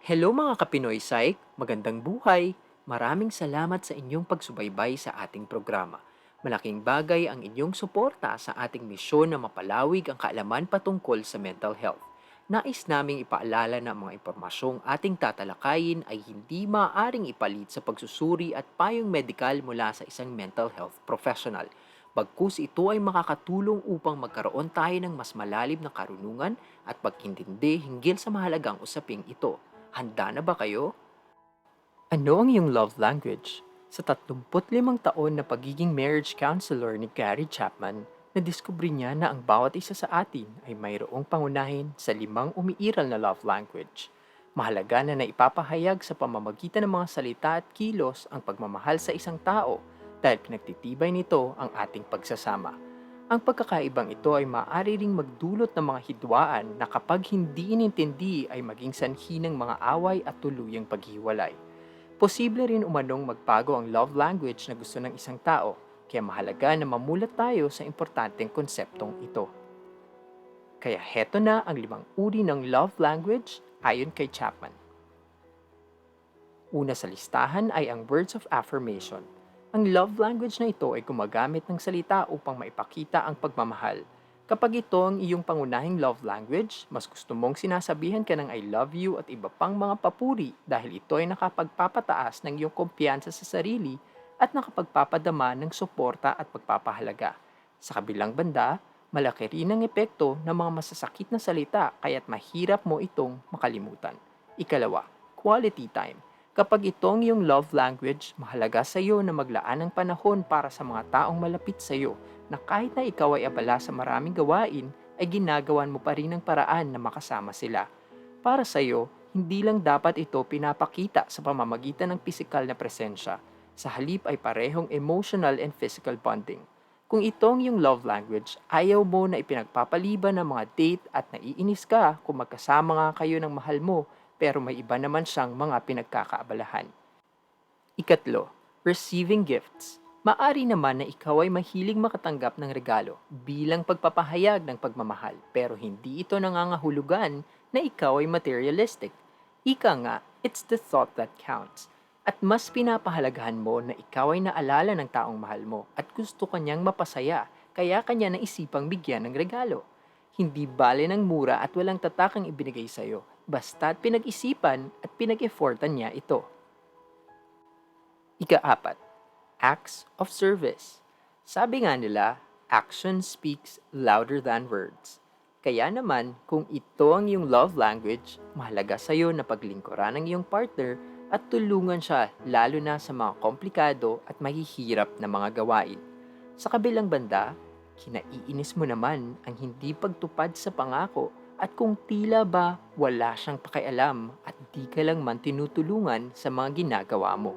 Hello mga Kapinoy Psych, magandang buhay. Maraming salamat sa inyong pagsubaybay sa ating programa. Malaking bagay ang inyong suporta sa ating misyon na mapalawig ang kaalaman patungkol sa mental health. Nais naming ipaalala na mga impormasyong ating tatalakayin ay hindi maaaring ipalit sa pagsusuri at payong medikal mula sa isang mental health professional. Bagkus ito ay makakatulong upang magkaroon tayo ng mas malalim na karunungan at pagkintindi hinggil sa mahalagang usaping ito. Handa na ba kayo? Ano ang iyong love language? Sa 35 taon na pagiging marriage counselor ni Gary Chapman, nadiskubre niya na ang bawat isa sa atin ay mayroong pangunahin sa limang umiiral na love language. Mahalaga na naipapahayag sa pamamagitan ng mga salita at kilos ang pagmamahal sa isang tao dahil pinagtitibay nito ang ating pagsasama. Ang pagkakaibang ito ay maaari ring magdulot ng mga hidwaan na kapag hindi inintindi ay maging sanhi ng mga away at tuluyang paghiwalay. Posible rin umanong magbago ang love language na gusto ng isang tao, kaya mahalaga na mamulat tayo sa importanteng konseptong ito. Kaya heto na ang limang uri ng love language ayon kay Chapman. Una sa listahan ay ang words of affirmation. Ang love language na ito ay gumagamit ng salita upang maipakita ang pagmamahal. Kapag ito ang iyong pangunahing love language, mas gusto mong sinasabihan ka ng I love you at iba pang mga papuri dahil ito ay nakapagpapataas ng iyong kumpiyansa sa sarili at nakapagpapadama ng suporta at pagpapahalaga. Sa kabilang banda, malaki rin ang epekto ng mga masasakit na salita kaya't mahirap mo itong makalimutan. Ikalawa, quality time. Kapag ito ang iyong love language, mahalaga sa iyo na maglaan ng panahon para sa mga taong malapit sa iyo na kahit na ikaw ay abala sa maraming gawain, ay ginagawan mo pa rin ng paraan na makasama sila. Para sa iyo, hindi lang dapat ito pinapakita sa pamamagitan ng pisikal na presensya. Sa halip ay parehong emotional and physical bonding. Kung itong yung love language, ayaw mo na ipinagpapaliban ng mga date at naiinis ka kung magkasama nga kayo ng mahal mo pero may iba naman siyang mga pinagkakaabalahan. Ikatlo, receiving gifts. Maari naman na ikaw ay mahilig makatanggap ng regalo bilang pagpapahayag ng pagmamahal pero hindi ito nangangahulugan na ikaw ay materialistic. Ika nga, it's the thought that counts. At mas pinapahalagahan mo na ikaw ay naalala ng taong mahal mo at gusto kanyang mapasaya kaya kanya naisipang bigyan ng regalo. Hindi bale ng mura at walang tatakang ibinigay sa'yo basta't pinag-isipan at pinag-effortan niya ito. Ika-apat, acts of service. Sabi nga nila, action speaks louder than words. Kaya naman, kung ito ang iyong love language, mahalaga sa iyo na paglingkuran ng iyong partner at tulungan siya lalo na sa mga komplikado at mahihirap na mga gawain. Sa kabilang banda, kinaiinis mo naman ang hindi pagtupad sa pangako at kung tila ba wala siyang pakialam at di ka lang man tinutulungan sa mga ginagawa mo.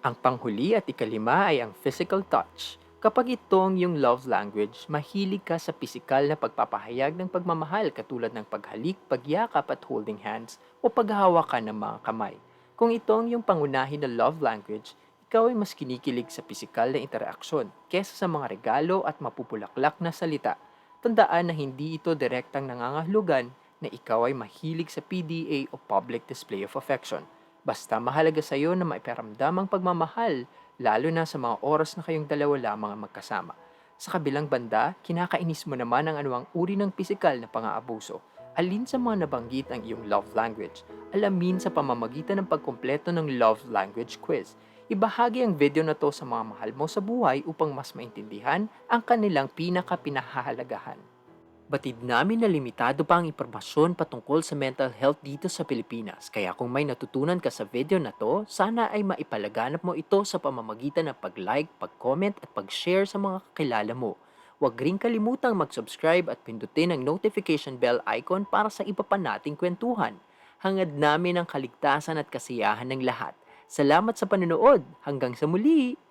Ang panghuli at ikalima ay ang physical touch. Kapag ito ang iyong love language, mahilig ka sa pisikal na pagpapahayag ng pagmamahal katulad ng paghalik, pagyakap at holding hands o paghahawakan ng mga kamay. Kung ito ang iyong pangunahin na love language, ikaw ay mas kinikilig sa pisikal na interaksyon kesa sa mga regalo at mapupulaklak na salita. Tandaan na hindi ito direktang nangangahulugan na ikaw ay mahilig sa PDA o public display of affection. Basta mahalaga sa iyo na maiparamdam ang pagmamahal, lalo na sa mga oras na kayong dalawa lamang ang magkasama. Sa kabilang banda, kinakainis mo naman ang anuang uri ng pisikal na pang-aabuso. Alin sa mga nabanggit ang iyong love language? Alamin sa pamamagitan ng pagkumpleto ng love language quiz. Ibahagi ang video na to sa mga mahal mo sa buhay upang mas maintindihan ang kanilang pinaka-pinahahalagahan. Batid namin na limitado pa ang impormasyon patungkol sa mental health dito sa Pilipinas. Kaya kung may natutunan ka sa video na to, sana ay maipalaganap mo ito sa pamamagitan ng pag-like, pag-comment at pag-share sa mga kakilala mo. Huwag rin kalimutang mag-subscribe at pindutin ang notification bell icon para sa iba pa nating kwentuhan. Hangad namin ang kaligtasan at kasiyahan ng lahat. Salamat sa panonood. Hanggang sa muli!